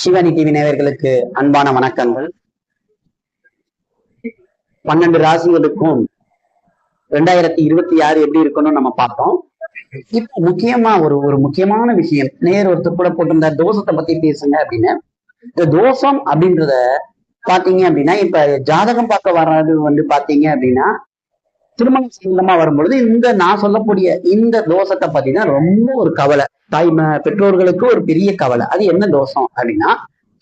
சிவனி TV நேயர்களுக்கு அன்பான வணக்கங்கள். பன்னெண்டு ராசிகளுக்கும் ரெண்டாயிரத்தி இருபத்தி ஆறு எப்படி இருக்கணும்னு நம்ம பார்த்தோம். இப்ப முக்கியமா ஒரு ஒரு முக்கியமான விஷயம். நேர் ஒருத்தர் கூட போட்டிருந்த தோஷத்தை பத்தி பேசுங்க அப்படின்னு. இந்த தோஷம் அப்படின்றத பாத்தீங்க அப்படின்னா இப்ப ஜாதகம் பார்க்க வர்றது வந்து பாத்தீங்க அப்படின்னா திருமணம் சம்பந்தமா வரும்பொழுது இந்த நான் சொல்லக்கூடிய இந்த தோஷத்தை பார்த்தீங்கன்னா ரொம்ப ஒரு கவலை. தாய் பெற்றோர்களுக்கு ஒரு பெரிய கவலை. அது என்ன தோஷம் அப்படின்னா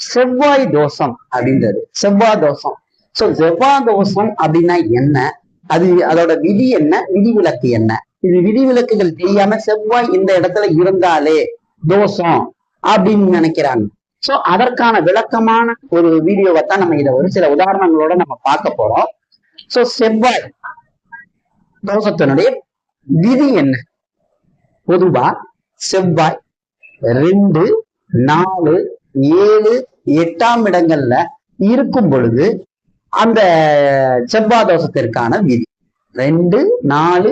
செவ்வாய் தோஷம் அப்படின்றது. செவ்வாய் தோஷம். சோ செவ்வாய் தோஷம் அப்படின்னா என்ன? அது அதோட விதி என்ன? விதிவிலக்கு என்ன? இது விதிவிலக்குகள் தெரியாம செவ்வாய் இந்த இடத்துல இருந்தாலே தோஷம் அப்படின்னு நினைக்கிறாங்க. சோ அதற்கான விளக்கமான ஒரு வீடியோவை தான் நம்ம இதை ஒரு சில உதாரணங்களோட நம்ம பார்க்க போறோம். சோ செவ்வாய் தோஷத்தினுடைய விதி என்ன? பொதுவா செவ்வாய் ரெண்டு நாலு ஏழு எட்டாம் இடங்கள்ல இருக்கும் பொழுது அந்த செவ்வாய் தோஷத்திற்கான விதி. ரெண்டு நாலு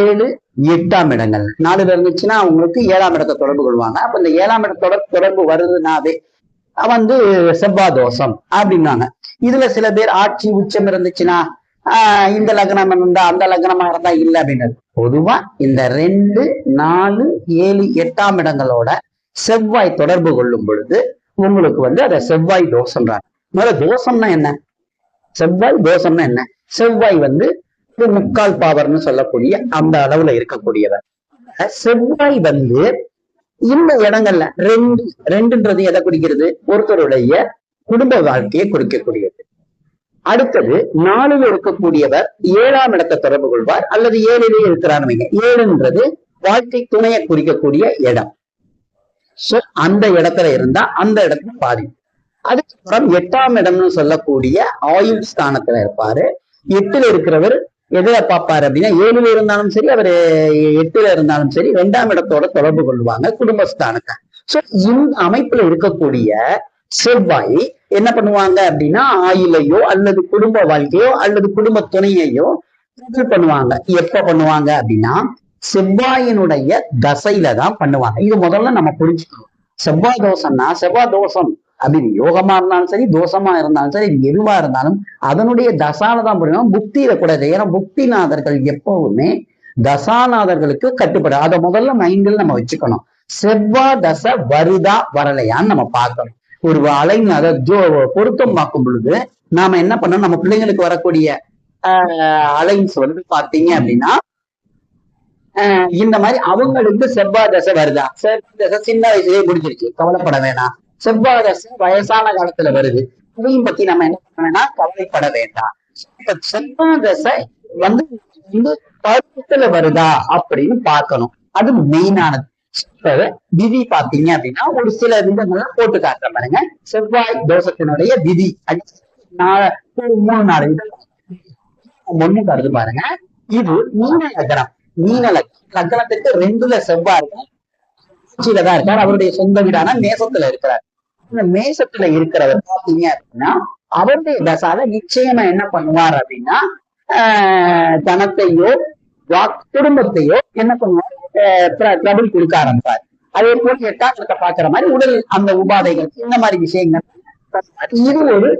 ஏழு எட்டாம் இடங்கள். நாலுல இருந்துச்சுன்னா அவங்களுக்கு ஏழாம் இடத்தை தொடர்பு கொள்வாங்க. அப்ப இந்த ஏழாம் இடத்தோட தொடர்பு வருதுனாவே வந்து செவ்வாய் தோஷம் அப்படின்னாங்க இதுல சில பேர் ஆட்சி உச்சம் இருந்துச்சுன்னா இந்த லக்னம் இருந்தா அந்த லக்னமா இருந்தா இல்ல அப்படின்றது பொதுவா இந்த ரெண்டு நாலு ஏழு எட்டாம் இடங்களோட செவ்வாய் தொடர்பு கொள்ளும் பொழுது உங்களுக்கு வந்து அதை செவ்வாய் தோஷம்ன்றாங்க. முதல்ல தோஷம்னா என்ன? செவ்வாய் தோஷம்னா என்ன? செவ்வாய் வந்து முக்கால் பாவர்னு சொல்லக்கூடிய அந்த அளவுல இருக்கக்கூடியவர். செவ்வாய் வந்து இந்த இடங்கள்ல ரெண்டு ரெண்டுன்றது எதை குறிக்கிறது? ஒருத்தருடைய குடும்ப வாழ்க்கையை குறிக்கக்கூடியது. அடுத்தது நாலுல இருக்கக்கூடியவர் ஏழாம் இடத்தை தொடர்பு கொள்வார் அல்லது ஏழிலே இருக்கிறார் ஏழுன்றது வாழ்க்கை துணையை குறிக்கக்கூடிய இடம். சோ அந்த இடத்துல இருந்தா அந்த இடத்துல பாதி. அதுக்கப்புறம் எட்டாம் இடம்னு சொல்லக்கூடிய ஆயுள் ஸ்தானத்துல இருப்பாரு. எட்டுல இருக்கிறவர் எதுல பார்ப்பாரு அப்படின்னா ஏழுல இருந்தாலும் சரி அவர் எட்டுல இருந்தாலும் சரி ரெண்டாம் இடத்தோட தொடர்பு கொள்வாங்க குடும்பஸ்தானத்தை சோ இந்த அமைப்புல இருக்கக்கூடிய செவ்வாய் என்ன பண்ணுவாங்க அப்படின்னா ஆயிலையோ அல்லது குடும்ப வாழ்க்கையோ அல்லது குடும்ப துணையையோ பண்ணுவாங்க. எப்ப பண்ணுவாங்க அப்படின்னா செவ்வாயினுடைய தசையில தான் பண்ணுவாங்க. இது முதல்ல நம்ம புரிஞ்சுக்கணும். செவ்வாய் தோஷம்னா செவ்வாய் தோஷம். அப்படின்னு யோகமா இருந்தாலும் சரி தோஷமா இருந்தாலும் சரி எதுவா இருந்தாலும் அதனுடைய தசால தான் புரியும். புக்தியில கூட ஏன்னா புக்திநாதர்கள் எப்பவுமே தசாநாதர்களுக்கு கட்டுப்படும் அதை முதல்ல மைண்டில் நம்ம வச்சுக்கணும். செவ்வாய் தசை வருதா வரலையான்னு நம்ம பார்க்கணும். ஒரு அலைன் அதை பொருத்தமாக்கும் பொருத்தம் பொழுது நாம என்ன பண்ணோம் நம்ம பிள்ளைங்களுக்கு வரக்கூடிய அலைன்ஸ் வந்து பாத்தீங்க அப்படின்னா ஆஹ் இந்த மாதிரி அவங்களுக்கு செவ்வாய் தசை வருதா? செவ்வாய் தசை சின்ன வயசுலயே முடிஞ்சிருச்சு. கவலைப்பட வேணாம். செவ்வாய் தசை வயசான காலத்துல வருது. இதையும் பத்தி நம்ம என்ன பண்ணணும்னா கவலைப்பட வேண்டாம். செவ்வாய் தசை வந்து வந்து பருவத்துல வருதா அப்படின்னு பார்க்கணும். அது மெயினானது விதி பாத்தீங்க அப்படின்னா ஒரு சில விதங்களை போட்டு காட்டுற பாருங்க. செவ்வாய் தோஷத்தினுடைய விதி. மூணு நாலு விதம் ஒண்ணு கருது பாருங்க. இது மீன லக்னம். மீன லக்னம் லக்னத்துக்கு ரெண்டுல செவ்வாய் இருக்கும் ஆட்சியில தான் இருக்கார். அவருடைய சொந்த வீடான மேசத்துல இருக்கிறார். இந்த மேசத்துல இருக்கிறவர் பாத்தீங்க அப்படின்னா அவருடைய தசால நிச்சயமா என்ன பண்ணுவார் அப்படின்னா தனத்தையோ குடும்பத்தையோ என்ன பண்ணுவார்? ட்ரபிள் கொடுக்க ஆரம்பிப்பார். அதே போல எட்டாக்கத்தை பாக்குற மாதிரி உடல் அந்த உபாதைகள் இந்த மாதிரி விஷயங்கள். இது ஒரு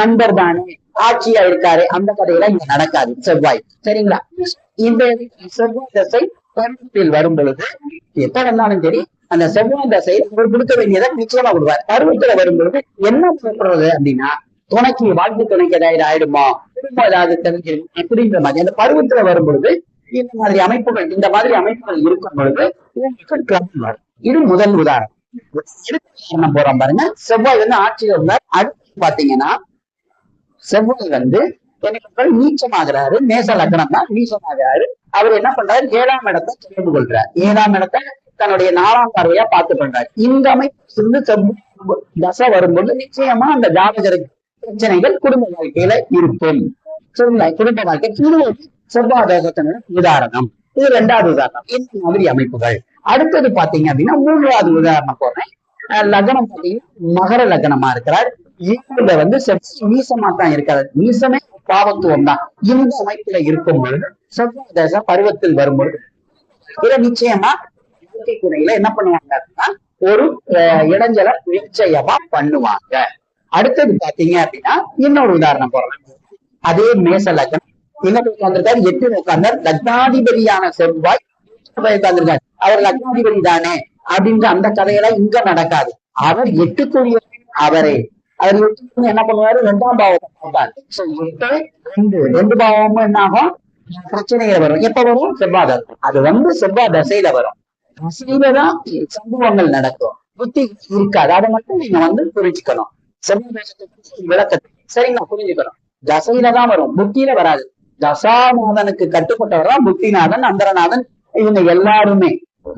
நண்பர் தானே ஆட்சியா இருக்காரு அந்த கதையெல்லாம் இங்க நடக்காது செவ்வாய். சரிங்களா? இந்த செவ்வாய் தசை பருவத்தில் வரும் பொழுது எப்ப வந்தாலும் சரி அந்த செவ்வாய் தசையில் அவர் கொடுக்க வேண்டியதை நிச்சயமா விடுவார் பருவத்துல வரும் பொழுது என்ன சொல்றது அப்படின்னா துணைக்கு வாழ்க்கை துணைக்கு ஏதாவது ஆயிடுமா? குடும்பம் ஏதாவது தெரிஞ்சிடும் அப்படின்ற மாதிரி. அந்த பருவத்துல வரும் பொழுது இந்த மாதிரி அமைப்புகள் இந்த மாதிரி அமைப்புகள் இருக்கும் பொழுது இது முதல் உதாரணம். இதுக்கு உதாரணம் போறோம் பாருங்க. செவ்வாய் வந்து ஆட்சியில் இருந்தார் அடுத்து பாத்தீங்கன்னா செவ்வாய் வந்து எனக்கு நீச்சமாகிறாரு. மேச லக்னம் தான் நீச்சமாகிறாரு. அவர் என்ன பண்றாரு? ஏழாம் இடத்தை தொடர்பு கொள்றார். ஏழாம் இடத்தை தன்னுடைய நாலாம் பார்வையா பார்த்து பண்றாரு இந்த அமைப்பு இருந்து செவ்வாய் தசை வரும்போது நிச்சயமா அந்த ஜாதகருக்கு பிரச்சனைகள் குடும்ப வாழ்க்கையில இருக்கும். சரிங்களா குடும்ப வாழ்க்கை இது செவ்வாய் தோஷத்தினுடைய உதாரணம். இது ரெண்டாவது உதாரணம். இந்த மாதிரி அமைப்புகள். அடுத்தது பாத்தீங்க அப்படின்னா மூன்றாவது உதாரணம் போறேன். லக்னம் பாத்தீங்கன்னா மகர லக்னமா இருக்கிறார். இவங்க வந்து செவ்வாய் நீசமா தான் இருக்கிறார். நீசமே பாவத்துவம் தான். இந்த அமைப்புல இருக்கும் பொழுது செவ்வாய் தசை பருவத்தில் வரும்பொழுது இதை நிச்சயமா இயற்கை துறையில என்ன பண்ணுவாங்க அப்படின்னா ஒரு இடைஞ்சலை நிச்சயமா பண்ணுவாங்க. அடுத்தது பாத்தீங்க அப்படின்னா இன்னொரு உதாரணம் போறேன். அதே மேச லக்னம். எங்க உட்கார்ந்திருக்காரு எட்டு உட்கார்ந்தார். லக்னாதிபதியான செவ்வாய் உட்கார்ந்திருக்காரு. அவர் லக்னாதிபதி தானே அப்படின்ற அந்த கதையெல்லாம் இங்க நடக்காது. அவர் எட்டுக்குரிய அவரே. அவர் எட்டுக்கு என்ன பண்ணுவாரு? ரெண்டாம் பாவத்தை பார்ப்பார். ரெண்டு. ரெண்டு பாவமும் என்ன ஆகும்? பிரச்சனைகள் வரும். எப்ப வரும்? செவ்வாய் தசை அது வந்து செவ்வாய் தசையில வரும். தசையில தான் சம்பவங்கள் நடக்கும். புத்தி இருக்காது. அதை மட்டும் நீங்க வந்து புரிஞ்சுக்கணும். செவ்வாய் தசத்தை சரி நான் சரிங்களா? புரிஞ்சுக்கணும். தசையில தான் வரும். புத்தியில வராது. தசாநாதனுக்கு கட்டுப்பட்டவர் தான் புத்திநாதன் அந்தரநாதன் இவங்க எல்லாருமே.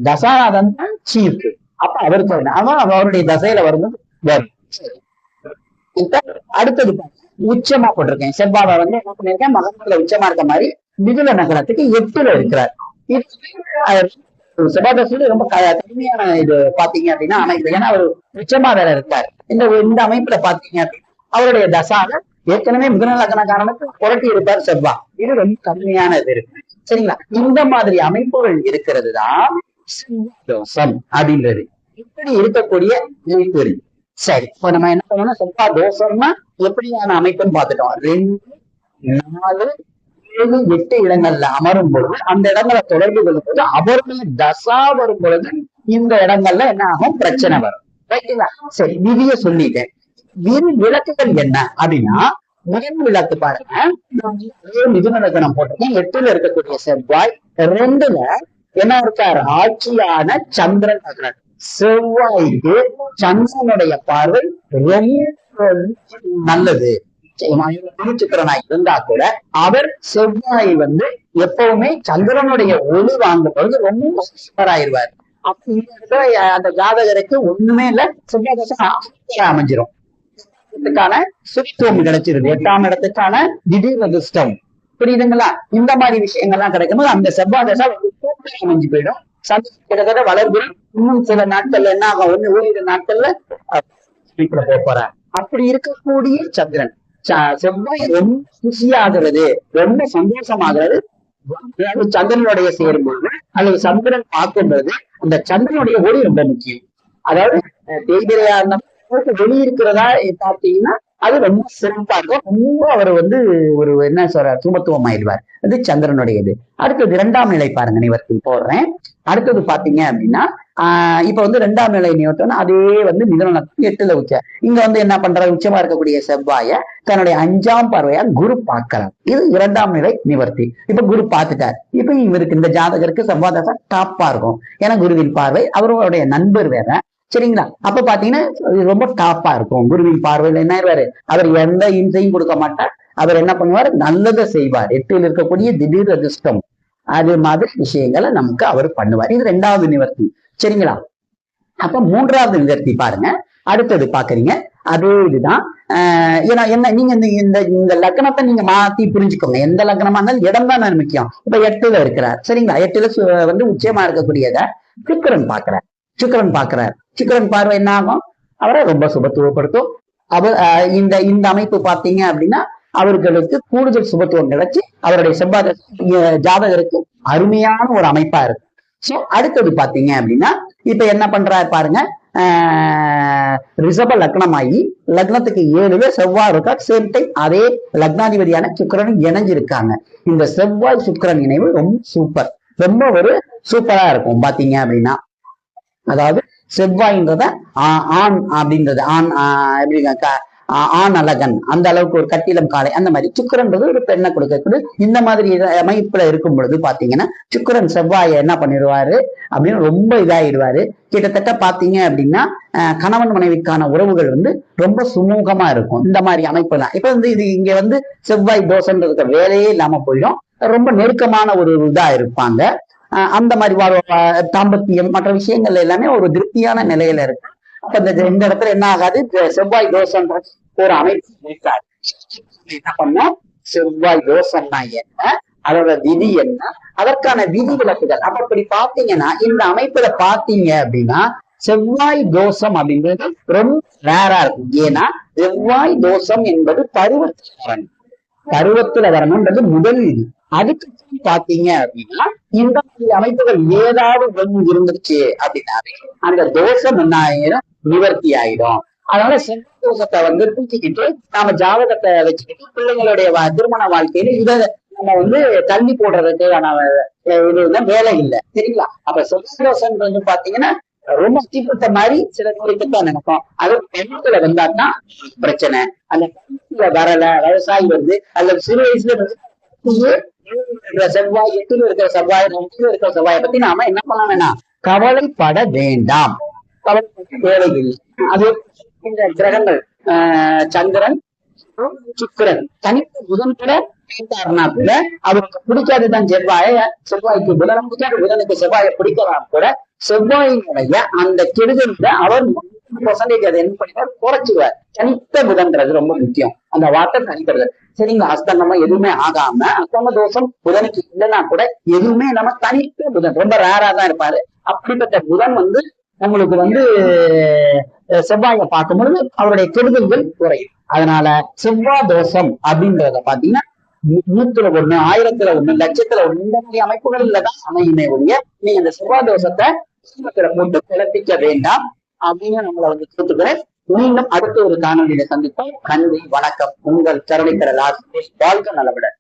தசாநாதன் தான் சீஃப் அப்ப அவருக்கு அவன் அவருடைய தசையில வரும்போது வரும். அடுத்தது உச்சமா போட்டிருக்கேன். செவ்வாவை வந்து என்ன பண்ணிருக்கேன் மகத்துல உச்சமா இருக்க மாதிரி மிதுல நகரத்துக்கு எட்டுல இருக்கிறார். செவ்வாய் ரொம்ப க- கடுமையான இது பாத்தீங்க அப்படின்னா அமைப்பு. ஏன்னா அவர் உச்சமா வேற இருக்காரு. இந்த இந்த அமைப்புல பாத்தீங்க அப்படின்னா அவருடைய தசாவை ஏற்கனவே மிதுன லக்னக்காரனுக்கு புரட்டி இருப்பார் செவ்வா. இது ரொம்ப கடுமையானது இருக்கு சரிங்களா? இந்த மாதிரி அமைப்புகள் இருக்கிறது தான் தோஷம் அப்படின்றது. இப்படி இருக்கக்கூடிய அமைப்பு சரி இப்ப நம்ம என்ன பண்ணணும்? செவ்வா தோஷம்னா எப்படியான அமைப்புன்னு பார்த்துட்டோம். ரெண்டு நாலு ஏழு எட்டு இடங்கள்ல அமரும் பொழுது அந்த இடங்களை தொடர்பு கொள்ளும் போது அவர்கள் தசா வரும் பொழுது இந்த இடங்கள்ல என்ன ஆகும்? பிரச்சனை வரும். ரைட்டுங்களா சரி விதிய சொல்லிட்டேன். விதி விளக்குகள் என்ன? அப்படின்னா முதல் விளக்கு பாருங்க. ஒரே மிதுன லக்னம் போட்டிருக்கேன். எட்டுல இருக்கக்கூடிய செவ்வாய் ரெண்டுல என்ன இருக்கார்? ஆட்சியான சந்திரன் லக்னம் செவ்வாய்க்கு சந்திரனுடைய பார்வை ரொம்ப நல்லது. திருச்சித்திரனா இருந்தா கூட அவர் செவ்வாய் வந்து எப்பவுமே சந்திரனுடைய ஒளி வாங்கும் பொழுது ரொம்ப சூப்பராயிருவார். அப்ப இந்த இடத்துல அந்த ஜாதகருக்கு ஒண்ணுமே இல்ல. செவ்வாய் அமைஞ்சிரும். இடத்துக்கான சுத்தம் கிடைச்சிருது. எட்டாம் இடத்துக்கான திடீர் அதிர்ஷ்டம். புரியுதுங்களா? இந்த மாதிரி விஷயங்கள்லாம் கிடைக்கும்போது அந்த செவ்வாய் தசை அமைஞ்சு போயிடும். சந்திரன் கிட்டத்தட்ட வளர்பில் இன்னும் சில நாட்கள்ல என்ன ஆகும்? ஒண்ணு ஓரிரு நாட்கள்ல அஹ், போறார். அப்படி இருக்கக்கூடிய சந்திரன். செவ்வாய் ரொம்ப குஷியாகிறது ரொம்ப சந்தோஷமாகிறது. சந்திரனுடைய சேரும்போது அல்லது சந்திரன் பார்க்கும்போது அந்த சந்திரனுடைய ஒளி ரொம்ப முக்கியம். அதாவது தேய்பிரையா இருந்தாலும் வெளியிருக்கிறதா பார்த்தீங்கன்னா அது ரொம்ப சிறப்பா இருக்கும். ரொம்ப அவர் வந்து ஒரு என்ன சொல்ற சுமத்துவம் ஆயிடுவார். அது சந்திரனுடையது. அடுத்தது இரண்டாம் நிலை பாருங்க நிவர்த்தி போடுறேன். அடுத்தது பாத்தீங்க அப்படின்னா ஆஹ் இப்ப வந்து இரண்டாம் நிலை நிவர்த்தம் அதே வந்து மிதன எட்டுல உச்ச. இங்க வந்து என்ன பண்றாரு? உச்சமா இருக்கக்கூடிய செவ்வாய தன்னுடைய அஞ்சாம் பார்வையா குரு பார்க்கிறார். இது இரண்டாம் நிலை நிவர்த்தி. இப்ப குரு பார்த்துட்டார். இப்ப இவருக்கு இந்த ஜாதகருக்கு செவ்வாய் தசை டாப்பா இருக்கும். ஏன்னா குருவின் பார்வை அவருடைய நண்பர் வேற. சரிங்களா? அப்ப பாத்தீங்கன்னா ரொம்ப டாப்பா இருக்கும். குருவின் பார்வையில் என்ன ஆயிடுவாரு? அவர் எந்த இம்சையும் கொடுக்க மாட்டார். அவர் என்ன பண்ணுவார்? நல்லதை செய்வார். எட்டில் இருக்கக்கூடிய திடீர் அதிர்ஷ்டம். அது மாதிரி விஷயங்களை நமக்கு அவர் பண்ணுவார். இது ரெண்டாவது நிவர்த்தி. சரிங்களா? அப்ப மூன்றாவது நிவர்த்தி பாருங்க. அடுத்தது பாக்குறீங்க. அதே இதுதான். ஆஹ் ஏன்னா என்ன நீங்க இந்த இந்த இந்த லக்னத்தை நீங்க மாத்தி புரிஞ்சுக்கோங்க. எந்த லக்னமா இருந்தாலும் இடம் தான் முக்கியம். இப்ப எட்டுல இருக்கிறார். சரிங்களா? எட்டுல சு- வந்து உச்சயமா இருக்கக்கூடியத சுக்கிரன் பாக்குறார். சுக்கிரன் பாக்குறார். சுக்கிரன் பார்வை என்ன ஆகும் அவரை ரொம்ப சுபத்துவப்படுத்தும். அவர் இந்த இந்த அமைப்பு பாத்தீங்க அப்படின்னா அவர்களுக்கு கூடுதல் சுபத்துவம் கிடைச்சு அவருடைய செவ்வாத ஜாதகருக்கு அருமையான ஒரு அமைப்பா இருக்கு சோ அடுத்தது பாத்தீங்க அப்படின்னா இப்ப என்ன பண்றாரு பாருங்க ஆஹ் ரிஷப லக்னமாகி லக்னத்துக்கு ஏழுல செவ்வாய் இருக்கா? சேம் டைம் அதே லக்னாதிபதியான சுக்கிரன் இணைஞ்சிருக்காங்க. இந்த செவ்வாய் சுக்கரன் இணைவு ரொம்ப சூப்பர் ரொம்ப ஒரு சூப்பரா இருக்கும் பாத்தீங்க அப்படின்னா. அதாவது செவ்வாய்ன்றத ஆண் அப்படின்றது. ஆண் எப்படி ஆண் அழகன். அந்த அளவுக்கு ஒரு கட்டிலம் காலை அந்த மாதிரி. சுக்கிரன்றது ஒரு பெண்ணை கொடுக்கக்கூடிய இந்த மாதிரி அமைப்புல இருக்கும் பொழுது பாத்தீங்கன்னா சுக்கிரன் செவ்வாயை என்ன பண்ணிடுவாரு? அப்படின்னு ரொம்ப இதாயிடுவாரு. கிட்டத்தட்ட பாத்தீங்க அப்படின்னா கணவன் மனைவிக்கான உறவுகள் வந்து ரொம்ப சுமூகமா இருக்கும். இந்த மாதிரி அமைப்பு தான். இப்ப வந்து இது இங்க வந்து செவ்வாய் தோசைன்றதுக்கு வேலையே இல்லாம போயிடும். ரொம்ப நெருக்கமான ஒரு இதா இருப்பாங்க. அந்த மாதிரி வா- தாம்பத்தியம் மற்ற விஷயங்கள் எல்லாமே ஒரு திருப்தியான நிலையில இருக்கு. அப்ப இந்த இந்த இடத்துல என்ன ஆகாது? செவ்வாய் தோஷம்ன்ற ஒரு அமைப்பு இருக்காது. என்ன பண்ணோம் செவ்வாய் தோஷம்னா என்ன? அதோட விதி என்ன? அதற்கான விதி விலக்குகள் அப்ப இப்படி பாத்தீங்கன்னா இந்த அமைப்புல பாத்தீங்க அப்படின்னா செவ்வாய் தோஷம் அப்படின்றது ரொம்ப ரேரா இருக்கும். ஏன்னா செவ்வாய் தோஷம் என்பது பருவத்தின் பருவத்துல வரணும்ன்றது முதல் இது. அதுக்கு பாத்தீங்க அப்படின்னா இந்த மாதிரி அமைப்புகள் ஏதாவது ஒண்ணு இருந்துச்சு அப்படின்னாவே அந்த தோஷம் என்ன ஆயிரும் நிவர்த்தி ஆயிடும். அதனால சென்ற தோஷத்தை வந்து தூக்கிக்கிட்டு நாம ஜாதகத்தை வச்சுக்கிட்டு பிள்ளைங்களுடைய திருமண வாழ்க்கையில இத நம்ம வந்து தள்ளி போடுறதுக்கான இது வேலை இல்லை சரிங்களா? அப்ப செவ்வாய் பாத்தீங்கன்னா ரொம்ப தீப்பிட்ட மாதிரி சில பேருக்கு தான் அது பெண்களை வந்தாதான் பிரச்சனை. அந்த பெண்ணுல வரல விவசாயி வருது. அல்லது சிறு வயசுல இருந்து செவ்வாய் எட்டுல இருக்கிற செவ்வாய் ரெண்டுல இருக்கிற செவ்வாயை பத்தி நாம என்ன பண்ண வேணாம் கவலைப்பட வேண்டாம். கவலைப்பட தேவையில்லை. அது இந்த கிரகங்கள் ஆஹ் சந்திரன் சுக்கிரன். தனித்த புதன் கூட கேட்டாருன்னா கூட அவருக்கு பிடிக்காதுதான் செவ்வாய செவ்வாய்க்கு புதனம் பிடிக்காது புதனுக்கு செவ்வாயை பிடிக்கலாம் கூட செவ்வாயினுடைய அந்த கெடுதல அவர் பர்சன்டேஜ் அதை என்ன பண்ணிப்பார் குறைச்சிடுவார் தனித்த புதன்றது ரொம்ப முக்கியம். அந்த வார்த்தை தனிக்கிறது சரிங்களா? அஸ்தங்கமா எதுவுமே ஆகாம அஸ்தம தோஷம் புதனுக்கு இல்லைன்னா கூட எதுவுமே நம்ம தனித்த புதன் ரொம்ப ரேரா தான் இருப்பாரு. அப்படிப்பட்ட புதன் வந்து உங்களுக்கு வந்து அஹ், செவ்வாயை பார்க்கும்பொழுது அவருடைய கெடுதல்கள் குறையும். அதனால செவ்வாய் தோஷம் அப்படின்றத பாத்தீங்கன்னா நூத்துல ஒண்ணு ஆயிரத்துல ஒண்ணு லட்சத்துல ஒண்ணு இந்த மாதிரி அமைப்புகள்ல தான் அமையுமே ஒழிய நீங்க அந்த செவ்வாய் தோஷத்தை குடும்பத்துல போட்டு பிறப்பிக்க வேண்டாம். அப்படின்னு நம்மளை வந்து கேட்டுக்கிறேன். மீண்டும் அடுத்த ஒரு காணொலியில சந்திப்போம். நன்றி வணக்கம். உங்கள் கருணைக்கடல் ஆசிரியர் வாழ்க நலவுடன்